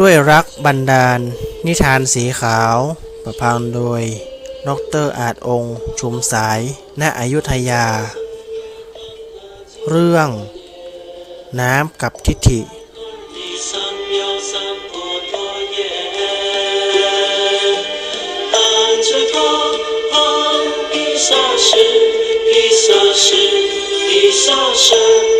ด้วยรักบันดาล นิทานสีขาว ประพันธ์โดยดรอาจองค์ชุมสาย ณอยุธยา เรื่อง น้ำกับทิฐิ 地上有三不多耶，弹着它，啊，一沙石，一沙石，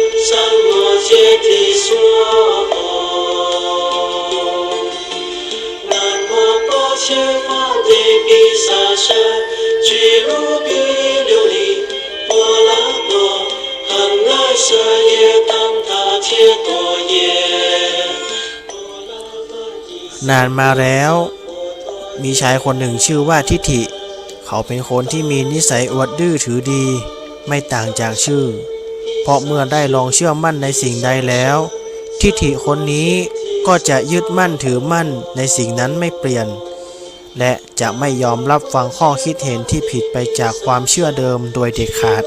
นานมาแล้ว มีชายคนหนึ่งชื่อว่าทิฐิ เขาเป็นคนที่มีนิสัยอวดดื้อถือดี ไม่ต่างจากชื่อ เพราะเมื่อได้ลองเชื่อมั่นในสิ่งใดแล้ว ทิฐิคนนี้ก็จะยึดมั่นถือมั่นในสิ่งนั้นไม่เปลี่ยน และจะไม่ยอมรับฟังข้อคิดเห็นที่ผิดไปจากความเชื่อเดิมโดยเด็ดขาด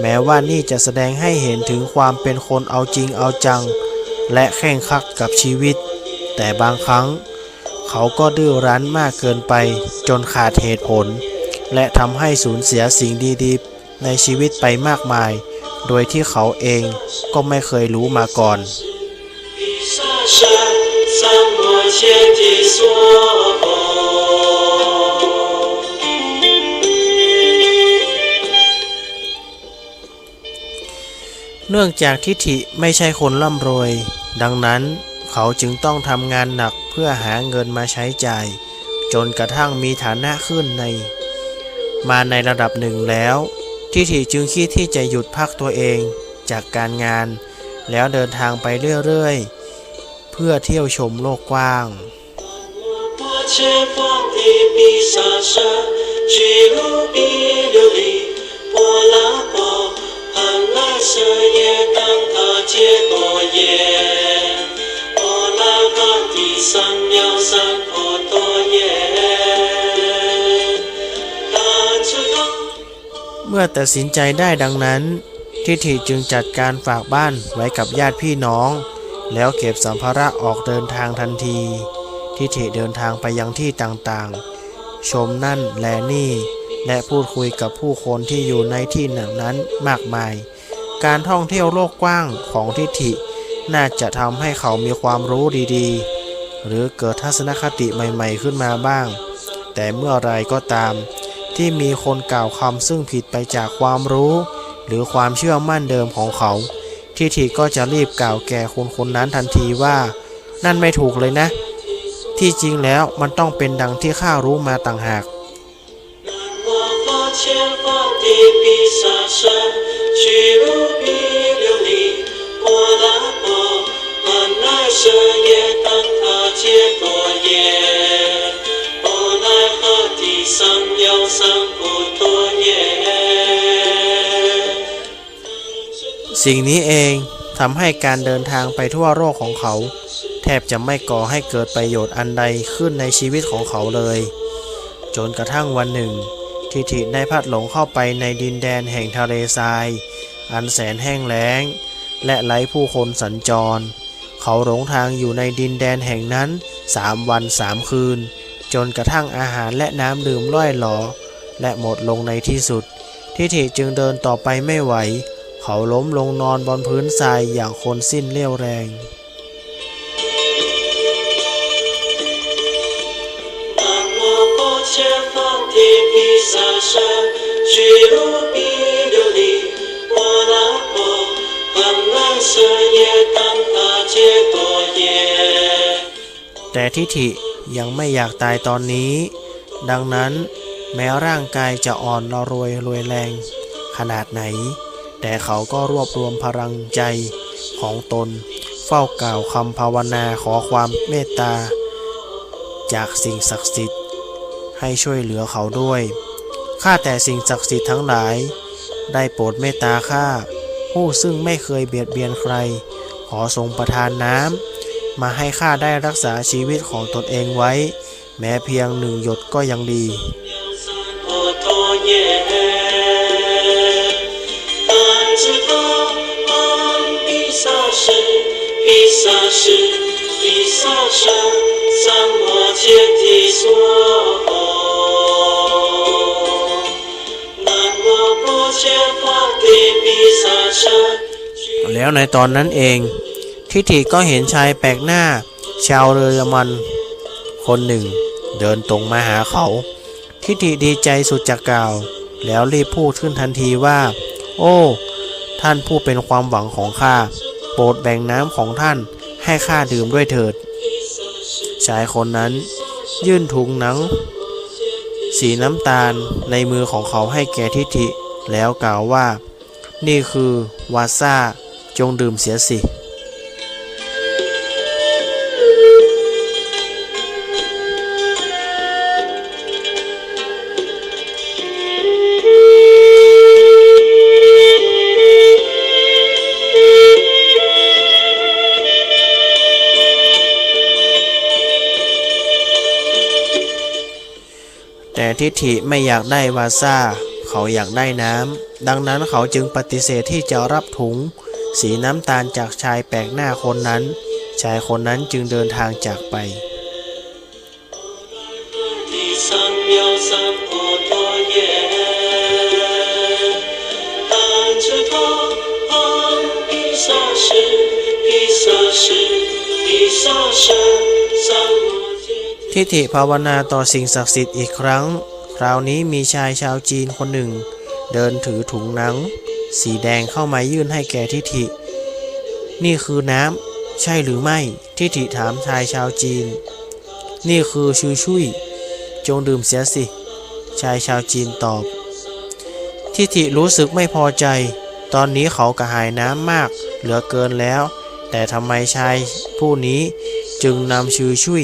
แม้ว่านี่จะแสดงให้เห็นถึงความเป็นคนเอาจริงเอาจัง และแข่งขักกับชีวิต แต่บางครั้ง เขาก็ดื้อรั้นมากเกินไปจนขาดเหตุผล และทำให้สูญเสียสิ่งดีๆ ในชีวิตไปมากมาย โดยที่เขาเองก็ไม่เคยรู้มาก่อน 毗沙舍三摩 นื่องจากทิฐิไม่ใช่คนร่ำรวย ดังนั้นเขาจึงต้องทำงานหนักเพื่อหาเงินมาใช้จ่าย จนกระทั่งมีฐานะขึ้นใน มาในระดับหนึ่งแล้ว ทิฐิจึงคิดที่จะหยุดพักตัวเองจากการงาน แล้วเดินทางไปเรื่อยๆ เพื่อเที่ยวชมโลกกว้าง Cielo, Italy, Pola, Pola. 舍耶当他揭多耶。波拉哈地三藐三菩多耶。弹着它。 เมื่อตัดสินใจได้ดังนั้น ทิฐิจึงจัดการฝากบ้านไว้กับญาติพี่น้อง แล้วเก็บสัมภาระออกเดินทางทันที ทิฐิเดินทางไปยังที่ต่างๆ ชมนั่นแลนี่ และพูดคุยกับผู้คนที่อยู่ในที่หนึ่งนั้นมากมาย การท่องเที่ยวโลกกว้างของทิฐิ น่าจะทำให้เขามีความรู้ดีๆ หรือเกิดทัศนคติใหม่ๆขึ้นมาบ้าง แต่เมื่อไรก็ตาม ที่มีคนกล่าวคำซึ่งผิดไปจากความรู้ หรือความเชื่อมั่นเดิมของเขา ทิฐิก็จะรีบกล่าวแก่คนคนนั้นทันทีว่า นั่นไม่ถูกเลยนะ ที่จริงแล้วมันต้องเป็นดังที่ข้ารู้มาต่างหาก สิ่งนี้เองทำให้การเดินทางไปทั่วโลกของเขา แทบจะไม่ก่อให้เกิดประโยชน์อันใดขึ้นในชีวิตของเขาเลย จนกระทั่งวันหนึ่ง ทิฐิได้พัดหลงเข้าไปในดินแดนแห่งทะเลทราย อันแสนแห้งแล้ง และไร้ผู้คนสัญจร เขาหลงทางอยู่ในดินแดนแห่งนั้นสามวันสามคืน จนกระทั่งอาหารและน้ำดื่มล่อยหลอ และหมดลงในที่สุด ทิฐิจึงเดินต่อไปไม่ไหว เขาล้มลงนอนบนพื้นทรายอย่างคนสิ้นเรี่ยวแรงแต่ทิฐิยังไม่อยากตายตอนนี้ ดังนั้นแม้ร่างกายจะอ่อนรวยรวยแรง ขนาดไหน แต่เขาก็รวบรวมพลังใจของตน เฝ้ากล่าวคำภาวนาขอความเมตตา จากสิ่งศักดิ์สิทธิ์ ให้ช่วยเหลือเขาด้วย ข้าแต่สิ่งศักดิ์สิทธิ์ทั้งหลาย ได้โปรดเมตตาข้าผู้ซึ่งไม่เคยเบียดเบียนใคร ขอทรงประทานน้ำมาให้ข้าได้รักษาชีวิตของตนเองไว้ แม้เพียงหนึ่งหยดก็ยังดี 毗沙舍，毗沙舍，毗沙 舍，三摩揭谛娑诃。南无不见法地毗萨舍。 แล้วในตอนนั้นเอง ทิฏฐิก็เห็นชายแปลกหน้า ชาวเรยมัน คนหนึ่ง เดินตรงมาหาเขา ทิฏฐิดีใจสุดจะกล่าว แล้วรีบพูดขึ้นทันทีว่า โอ้ ท่านผู้เป็นความหวังของข้า โปรดแบ่งน้ำของท่าน ให้ข้าดื่มด้วยเถิด ชายคนนั้น ยื่นถุงหนัง สีน้ำตาลในมือของเขาให้แกทิฐิ แล้วกล่าวว่า นี่คือวาซ่าจงดื่มเสียสิ ทิฏฐิไม่อยากได้วาซ่า เขาอยากได้น้ำ ดังนั้นเขาจึงปฏิเสธที่จะรับถุง สีน้ำตาลจากชายแปลกหน้าคนนั้น ชายคนนั้นจึงเดินทางจากไป 地三藐三菩提耶，但知他旁毗萨是毗萨是毗萨舍三摩揭谛。 ทิฏฐิภาวนาต่อสิ่งศักดิ์สิทธิ์อีกครั้ง คราวนี้มีชายชาวจีนคนหนึ่ง เดินถือถุงหนัง สีแดงเข้ามายื่นให้แก่ทิฏฐิ นี่คือน้ำ ใช่หรือไม่ ทิฏฐิถามชายชาวจีน นี่คือชูชุยจงดื่มเสียสิ ชายชาวจีนตอบ ทิฏฐิรู้สึกไม่พอใจ ตอนนี้เขากระหายน้ำมาก เหลือเกินแล้ว แต่ทำไมชายผู้นี้จึงนำชูชุย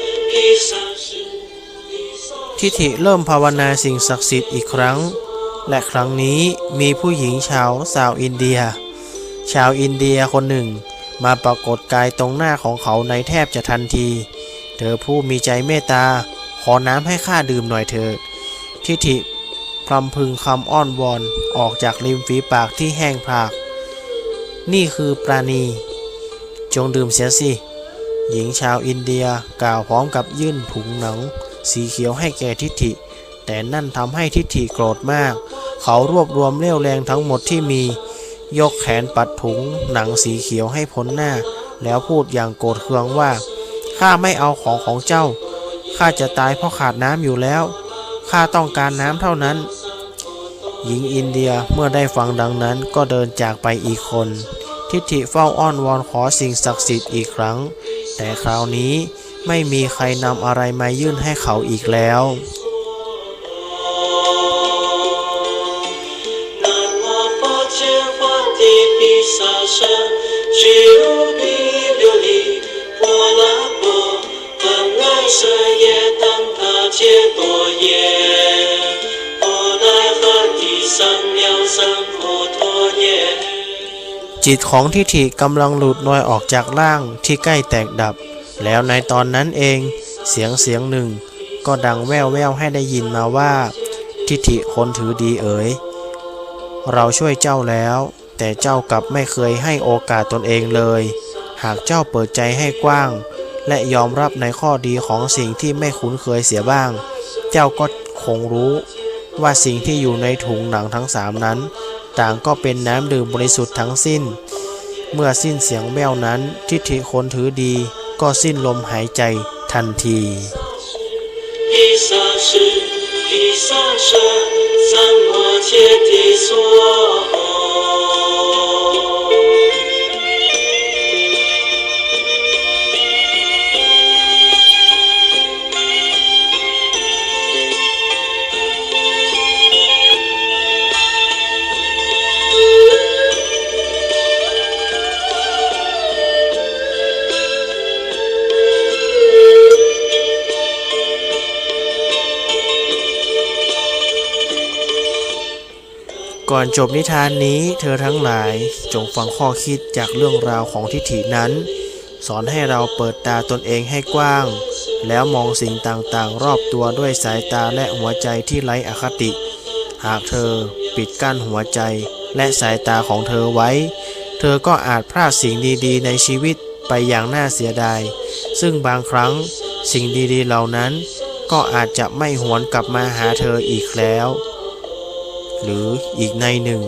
ทิฐิเริ่มภาวนาสิ่งศักดิ์สิทธิ์อีกครั้ง และครั้งนี้มีผู้หญิงชาวสาวอินเดีย ชาวอินเดียคนหนึ่ง มาปรากฏกายตรงหน้าของเขาในแทบจะทันที เธอผู้มีใจเมตตา ขอน้ำให้ข้าดื่มหน่อยเถิด ทิฐิพรำพึงคำอ้อนวอนออกจากริมฝีปากที่แห้งผาก นี่คือปราณี จงดื่มเสียสิ หญิงชาวอินเดียกล่าวพร้อมกับยื่นถุงหนัง สีเขียวให้แก่ทิฐิ แต่นั่นทำให้ทิฐิโกรธมาก เขารวบรวมเรี่ยวแรงทั้งหมดที่มี ยกแขนปัดถุงหนังสีเขียวให้พ้นหน้า แล้วพูดอย่างโกรธเคืองว่าข้าไม่เอาของของเจ้าข้าจะตายเพราะขาดน้ำอยู่แล้วข้าต้องการน้ำเท่านั้น หญิงอินเดียเมื่อได้ฟังดังนั้นก็เดินจากไปอีกคน ทิฐิเฝ้าอ้อนวอนขอสิ่งศักดิ์สิทธิ์อีกครั้ง แต่คราวนี้ไม่มีใครนำอะไรมายื่นให้เขาอีกแล้ว จิตของทิฏฐิกำลังหลุดลอยออกจากร่างที่ใกล้แตกดับ แล้วในตอนนั้นเอง เสียงเสียงหนึ่ง ก็ดังแว่วแววให้ได้ยินมาว่า ทิฏฐิคนถือดีเอ๋ย เราช่วยเจ้าแล้ว แต่เจ้ากลับไม่เคยให้โอกาสตนเองเลย หากเจ้าเปิดใจให้กว้าง และยอมรับในข้อดีของสิ่งที่ไม่คุ้นเคยเสียบ้าง เจ้าก็คงรู้ ว่าสิ่งที่อยู่ในถุงหนังทั้งสามนั้น ต่างก็เป็นน้ำดื่มบริสุทธิ์ทั้งสิ้น เมื่อสิ้นเสียงแววนั้นทิฏฐิคนถือดีก็สิ้นลมหายใจทันที ก่อนจบนิทานนี้เธอทั้งหลายจงฟังข้อคิดจากเรื่องราวของทิฏฐินั้น สอนให้เราเปิดตาตนเองให้กว้าง แล้วมองสิ่งต่างๆ รอบตัวด้วยสายตาและหัวใจที่ไร้อคติ หากเธอปิดกั้นหัวใจและสายตาของเธอไว้ เธอก็อาจพลาดสิ่งดีๆ ในชีวิตไปอย่างน่าเสียดาย ซึ่งบางครั้งสิ่งดีๆเหล่านั้น ก็อาจจะไม่หวนกลับมาหาเธออีกแล้ว หรืออีกในหนึ่ง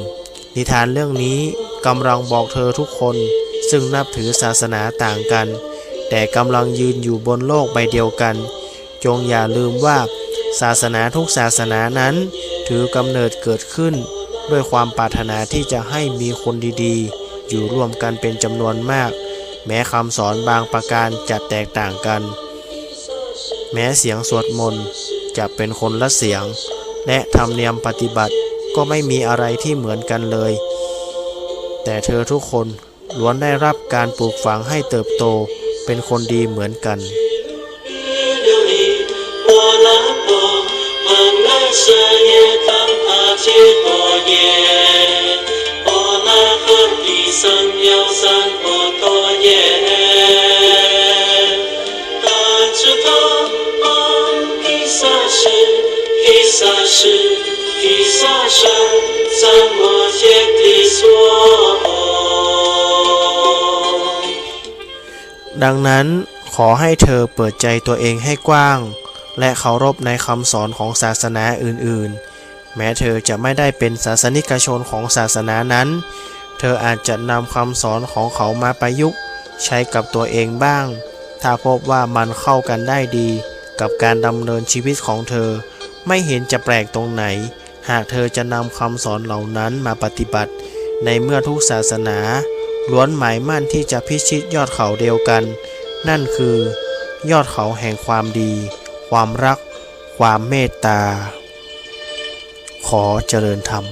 นิทานเรื่องนี้กำลังบอกเธอทุกคน ซึ่งนับถือศาสนาต่างกัน แต่กำลังยืนอยู่บนโลกใบเดียวกัน จงอย่าลืมว่า ศาสนาทุกศาสนานั้น ถือกำเนิดเกิดขึ้น ด้วยความปรารถนาที่จะให้มีคนดีๆ อยู่ร่วมกันเป็นจำนวนมาก แม้คำสอนบางประการจะแตกต่างกัน แม้เสียงสวดมนต์จะเป็นคนละเสียง และธรรมเนียมปฏิบัติ ก็ไม่มีอะไรที่เหมือนกันเลย แต่เธอทุกคนล้วนได้รับการปลูกฝังให้เติบโตเป็นคนดีเหมือนกัน ดังนั้นขอให้เธอเปิดใจตัวเองให้กว้าง และเคารพในคำสอนของศาสนาอื่นๆ แม้เธอจะไม่ได้เป็นศาสนิกชนของศาสนานั้น เธออาจจะนำคำสอนของเขามาประยุกต์ใช้กับตัวเองบ้าง ถ้าพบว่ามันเข้ากันได้ดี กับการดำเนินชีวิตของเธอ ไม่เห็นจะแปลกตรงไหน หากเธอจะนำคำสอนเหล่านั้นมาปฏิบัติ ในเมื่อทุกศาสนา ล้วนหมายมั่นที่จะพิชิตยอดเขาเดียวกัน นั่นคือ ยอดเขาแห่งความดี ความรัก ความเมตตา ขอเจริญธรรม